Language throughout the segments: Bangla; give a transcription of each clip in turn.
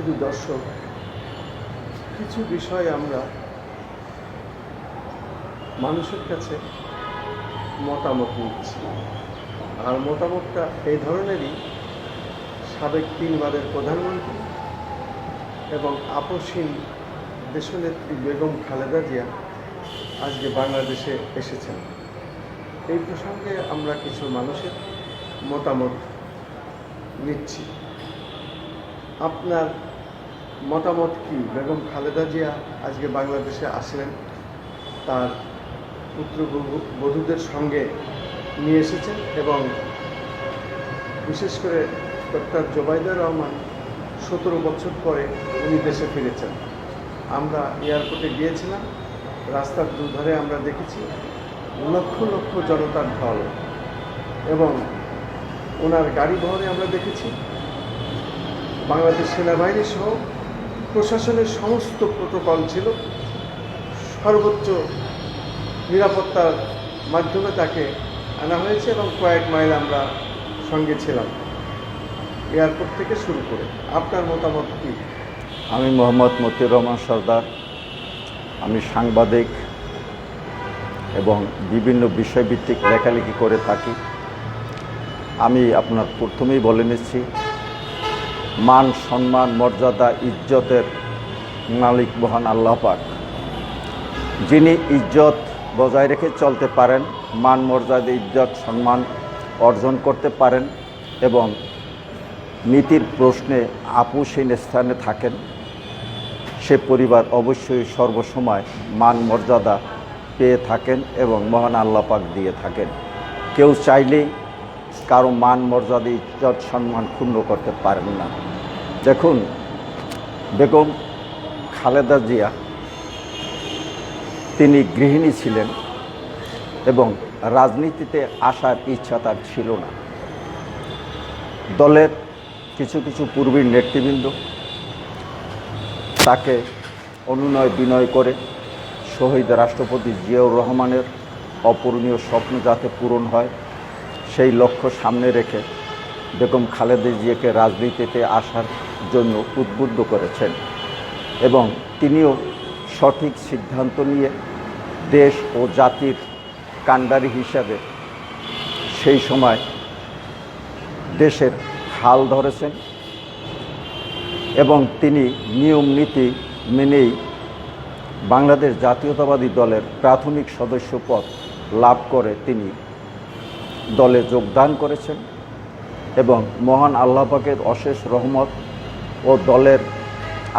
শুধু দর্শক, কিছু বিষয় আমরা মানুষের কাছে মতামত নিচ্ছি। আর মতামতটা এই ধরনেরই সাবেক তিনবারের প্রধানমন্ত্রী এবং আপসীন দেশনেত্রী বেগম খালেদা জিয়া আজকে বাংলাদেশে এসেছেন। এই প্রসঙ্গে আমরা কিছু মানুষের মতামত নিচ্ছি। আপনার মতামত কি? বেগম খালেদা জিয়া আজকে বাংলাদেশে আসলেন, তার পুত্র বধূদের সঙ্গে নিয়ে এসেছেন এবং বিশেষ করে ডক্টর জোবাইদা রহমান সতেরো বছর পরে উনি দেশে ফিরেছেন। আমরা এয়ারপোর্টে গিয়েছিলাম, রাস্তার দুধারে আমরা দেখেছি লক্ষ লক্ষ জনতার ঢল এবং ওনার গাড়ি বহরে আমরা দেখেছি বাংলাদেশ সেনাবাহিনী সহ প্রশাসনের সমস্ত প্রোটোকল ছিল। সর্বোচ্চ নিরাপত্তার মাধ্যমে তাকে আনা হয়েছে এবং কয়েক মাইল আমরা সঙ্গে ছিলাম। এয়ারপোর্ট থেকে শুরু করে। আপনার মতামত কী? আমি মোহাম্মদ মতিউর রহমান সর্দার। আমি সাংবাদিক এবং বিভিন্ন বিষয়ভিত্তিক লেখালেখি করে থাকি। আমি আপনার প্রথমেই বলে নিচ্ছি মান, সম্মান, মর্যাদা, ইজ্জতের মালিক মহান আল্লাহ পাক। যিনি ইজ্জত বজায় রেখে চলতে পারেন, মান, মর্যাদা, ইজ্জত, সম্মান অর্জন করতে পারেন এবং নীতির প্রশ্নে আপুসীন স্থানে থাকেন, সে পরিবার অবশ্যই সর্বসময় মান, মর্যাদা পেয়ে থাকেন এবং মহান আল্লাপাক দিয়ে থাকেন। কেউ চাইলেই কারও মান, মর্যাদা, ইজ্জত, সম্মান ক্ষুণ্ণ করতে পারেন না। দেখুন, বেগম খালেদা জিয়া, তিনি গৃহিণী ছিলেন এবং রাজনীতিতে আসার ইচ্ছা তার ছিল না। দলের কিছু কিছু পূর্বীর নেতৃবৃন্দ তাকে অনুনয় বিনয় করে শহীদ রাষ্ট্রপতি জিয়াউর রহমানের অপূরণীয় স্বপ্ন যাতে পূরণ হয়, সেই লক্ষ্য সামনে রেখে বেগম খালেদা জিয়াকে রাজনীতিতে আসার জন্য উদ্বুদ্ধ করেছেন এবং তিনিও সঠিক সিদ্ধান্ত নিয়ে দেশ ও জাতির কাণ্ডারি হিসাবে সেই সময় দেশের হাল ধরেছেন এবং তিনি নিয়ম নীতি মেনেই বাংলাদেশ জাতীয়তাবাদী দলের প্রাথমিক সদস্য পদ লাভ করে তিনি দলে যোগদান করেছেন এবং মহান আল্লাপাকের অশেষ রহমত ও দলের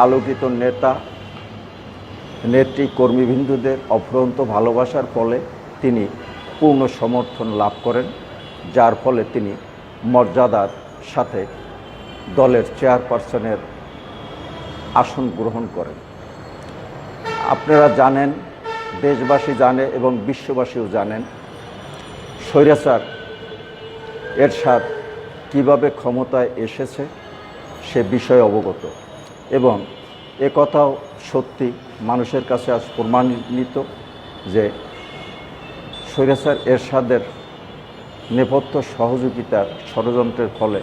আলোকিত নেতা, নেত্রী কর্মীবিন্দুদের অফুরন্ত ভালোবাসার ফলে তিনি পূর্ণ সমর্থন লাভ করেন, যার ফলে তিনি মর্যাদার সাথে দলের চেয়ারপারসনের আসন গ্রহণ করেন। আপনারা জানেন, দেশবাসী জানে এবং বিশ্ববাসীও জানেন, স্বৈরাচার, এরশাদ কীভাবে ক্ষমতায় এসেছে সে বিষয়ে অবগত। এবং এ কথাও সত্যি মানুষের কাছে আজ প্রমাণিত যে স্বৈরাচার এরশাদের নেপথ্য সহযোগিতার ষড়যন্ত্রের ফলে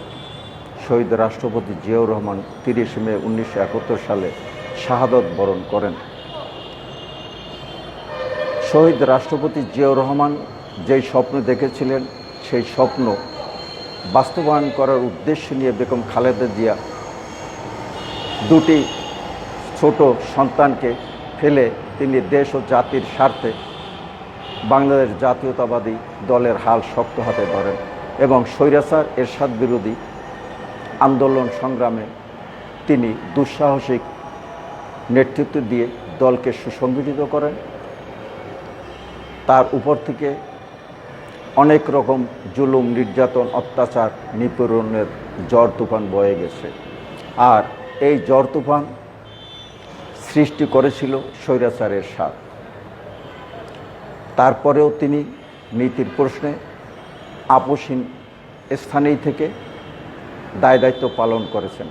শহীদ রাষ্ট্রপতি জিয়াউর রহমান তিরিশে মে উনিশশো একাত্তর সালে শাহাদত বরণ করেন। শহীদ রাষ্ট্রপতি জিয়াউর রহমান যেই স্বপ্ন দেখেছিলেন, সেই স্বপ্ন বাস্তবায়ন করার উদ্দেশ্য নিয়ে বেগম খালেদা জিয়া দুটি ছোট সন্তানকে ফেলে তিনি দেশ ও জাতির স্বার্থে বাংলাদেশ জাতীয়তাবাদী দলের হাল শক্ত হাতে ধরেন এবং স্বৈরাচার এরশাদ বিরোধী আন্দোলন সংগ্রামে তিনি দুঃসাহসিক নেতৃত্ব দিয়ে দলকে সুসংগঠিত করেন। তার উপর থেকে অনেক রকম জুলুম, নির্যাতন, অত্যাচার, নিপীড়নের ঝড় তুফান বয়ে গেছে। আর এই ঝড় তুফান সৃষ্টি করেছিল স্বৈরাচারের স্বাদ। তারপরেও তিনি নীতির প্রশ্নে আপোষহীন স্থানেই থেকে দায় দায়িত্ব পালন করেছেন।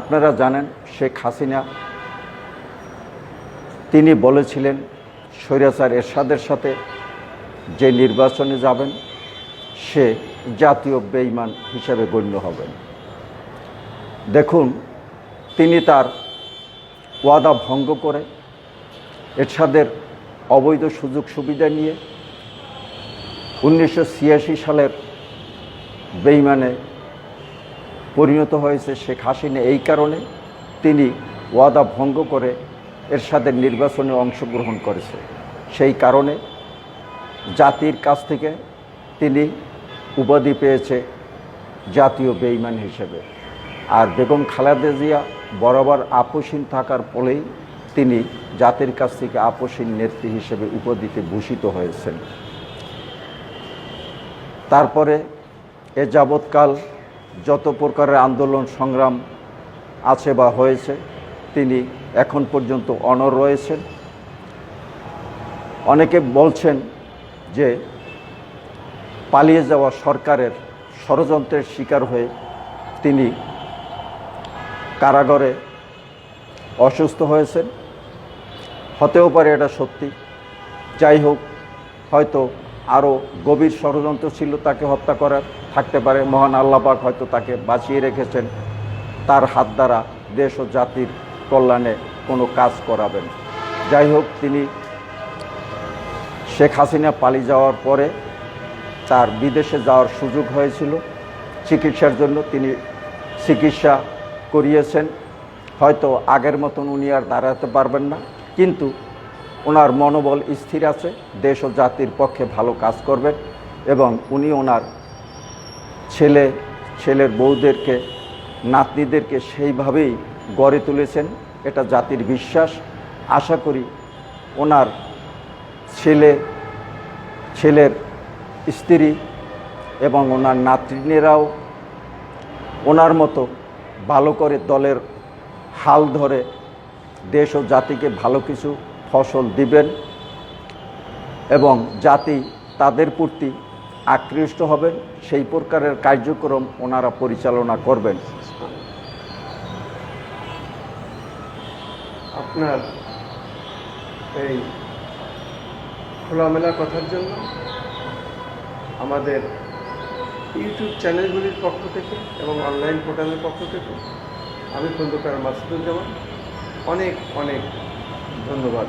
আপনারা জানেন, শেখ হাসিনা তিনি বলেছিলেন, স্বৈরাচার এরশাদের সাথে যে নির্বাচনে যাবেন সে জাতীয় বেইমান হিসাবে গণ্য হবেন। দেখুন, তিনি তার ওয়াদা ভঙ্গ করে এরশাদের অবৈধ সুযোগ সুবিধা নিয়ে উনিশশো ছিয়াশি সালের বেইমানে পরিণত হয়েছে শেখ হাসিনা। এই কারণে তিনি ওয়াদা ভঙ্গ করে এরশাদের নির্বাচনে অংশগ্রহণ করেছে। সেই কারণে জাতির কাছ থেকে তিনি উপাধি পেয়েছে জাতীয় বেইমান হিসেবে। আর বেগম খালেদা জিয়া বরাবর আপোষহীন থাকার ফলেই তিনি জাতির কাছ থেকে আপোষহীন নেত্রী হিসেবে উপাধিতে ভূষিত হয়েছেন। তারপরে এ যাবৎকাল যত প্রকারের আন্দোলন সংগ্রাম আছে বা হয়েছে, তিনি এখন পর্যন্ত অনর রয়েছেন। অনেকে বলছেন যে পালিয়ে যাওয়া সরকারের ষড়যন্ত্রের শিকার হয়ে তিনি কারাগারে অসুস্থ হয়েছেন। হতেও পারে এটা সত্যি। যাই হোক, হয়তো আরও গভীর ষড়যন্ত্র ছিল তাকে হত্যা করার। থাকতে পারে, মহান আল্লাপাক হয়তো তাকে বাঁচিয়ে রেখেছেন। তার হাত দ্বারা দেশ ও জাতির কল্যাণে কোনো কাজ করাবেন। যাই হোক, তিনি শেখ হাসিনা পালিয়ে যাওয়ার পরে তার বিদেশে যাওয়ার সুযোগ হয়েছিল। চিকিৎসার জন্য তিনি চিকিৎসা করিয়েছেন। হয়তো আগের মতন উনি আর দাঁড়াতে পারবেন না। কিন্তু ওনার মনোবল স্থির আছে। দেশ ও জাতির পক্ষে ভালো কাজ করবেন এবং উনি ওনার ছেলে, ছেলের বউদেরকে, নাতনিদেরকে সেইভাবেই গড়ে তুলেছেন। এটা জাতির বিশ্বাস। আশা করি ওনার ছেলে, ছেলের স্ত্রী এবং ওনার নাতনিরাও ওনার মতো ভালো করে দলের হাল ধরে দেশ ও জাতিকে ভালো কিছু ফসল দিবেন এবং জাতি তাদের প্রতি আকৃষ্ট হবেন, সেই প্রকারের কার্যক্রম ওনারা পরিচালনা করবেন। আপনার এই খোলামেলা কথার জন্য আমাদের ইউটিউব চ্যানেলগুলির পক্ষ থেকে এবং অনলাইন পোর্টালের পক্ষ থেকে আমি খন্দকার মাসুদুজ্জামান। অনেক অনেক ধন্যবাদ।